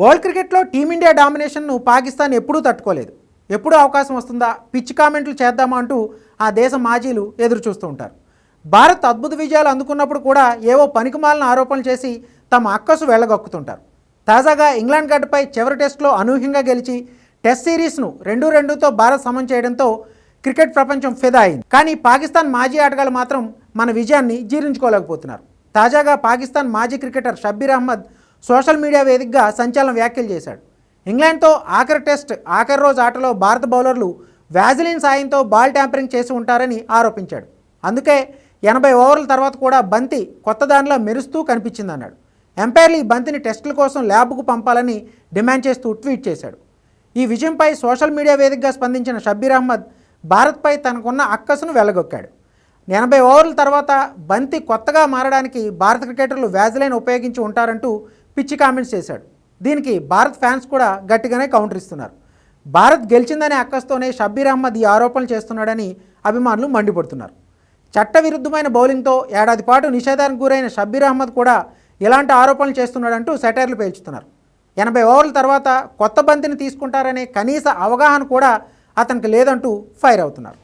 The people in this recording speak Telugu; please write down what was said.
వరల్డ్ క్రికెట్లో టీమిండియా డామినేషన్ను పాకిస్తాన్ ఎప్పుడూ తట్టుకోలేదు. ఎప్పుడు అవకాశం వస్తుందా? పిచ్చి కామెంట్లు చేద్దామా అంటూ ఆ దేశ మాజీలు ఎదురు చూస్తూ ఉంటారు. భారత్ అద్భుత విజయాలు అందుకున్నప్పుడు కూడా ఏవో పనికిమాలిన ఆరోపణలు చేసి తమ అక్కసు వెళ్ళగొక్కుతుంటారు. తాజాగా ఇంగ్లాండ్ గడ్డపై చివరి టెస్టులో అనూహ్యంగా గెలిచి టెస్ట్ సిరీస్ను రెండు రెండుతో భారత్ సమం చేయడంతో క్రికెట్ ప్రపంచం ఫిదా అయింది. కానీ పాకిస్తాన్ మాజీ ఆటగాళ్ళు మాత్రం మన విజయాన్ని జీర్ణించుకోలేకపోతున్నారు. తాజాగా పాకిస్తాన్ మాజీ cricketer Shabbir Ahmed social media వేదికగా సంచలన వ్యాఖ్యలు చేశాడు. ఇంగ్లాండ్తో ఆఖరి టెస్ట్ ఆఖరి రోజు ఆటలో భారత బౌలర్లు వ్యాజిలిన్ సాయంతో బాల్ ట్యాంపరింగ్ చేసి ఉంటారని ఆరోపించాడు. అందుకే ఎనభై ఓవర్ల తర్వాత కూడా బంతి కొత్త దానిలో మెరుస్తూ కనిపించిందన్నాడు. ఎంపైర్లు ఈ బంతిని టెస్టుల కోసం ల్యాబ్కు పంపాలని డిమాండ్ చేస్తూ ట్వీట్ చేశాడు. ఈ విజయంపై సోషల్ మీడియా వేదికగా స్పందించిన షబ్బీర్ అహ్మద్ భారత్పై తనకున్న అక్కసును వెళ్ళగొక్కాడు ఎనభై ఓవర్ల తర్వాత బంతి కొత్తగా మారడానికి భారత క్రికెటర్లు వ్యాజిలైన్ ఉపయోగించి ఉంటారంటూ పిచ్చి కామెంట్స్ చేశాడు. దీనికి భారత్ ఫ్యాన్స్ కూడా గట్టిగానే కౌంటర్ ఇస్తున్నారు. భారత్ గెలిచిందనే అక్కస్తోనే షబ్బీర్ అహ్మద్ ఈ ఆరోపణలు చేస్తున్నాడని అభిమానులు మండిపడుతున్నారు. చట్టవిరుద్ధమైన బౌలింగ్తో ఏడాది పాటు నిషేధానికి గురైన షబ్బీర్ అహ్మద్ కూడా ఇలాంటి ఆరోపణలు చేస్తున్నాడంటూ సెటైర్లు పేల్చుతున్నారు. ఎనభై ఓవర్ల తర్వాత కొత్త బంతిని తీసుకుంటారనే కనీస అవగాహన కూడా అతనికి లేదంటూ ఫైర్ అవుతున్నారు.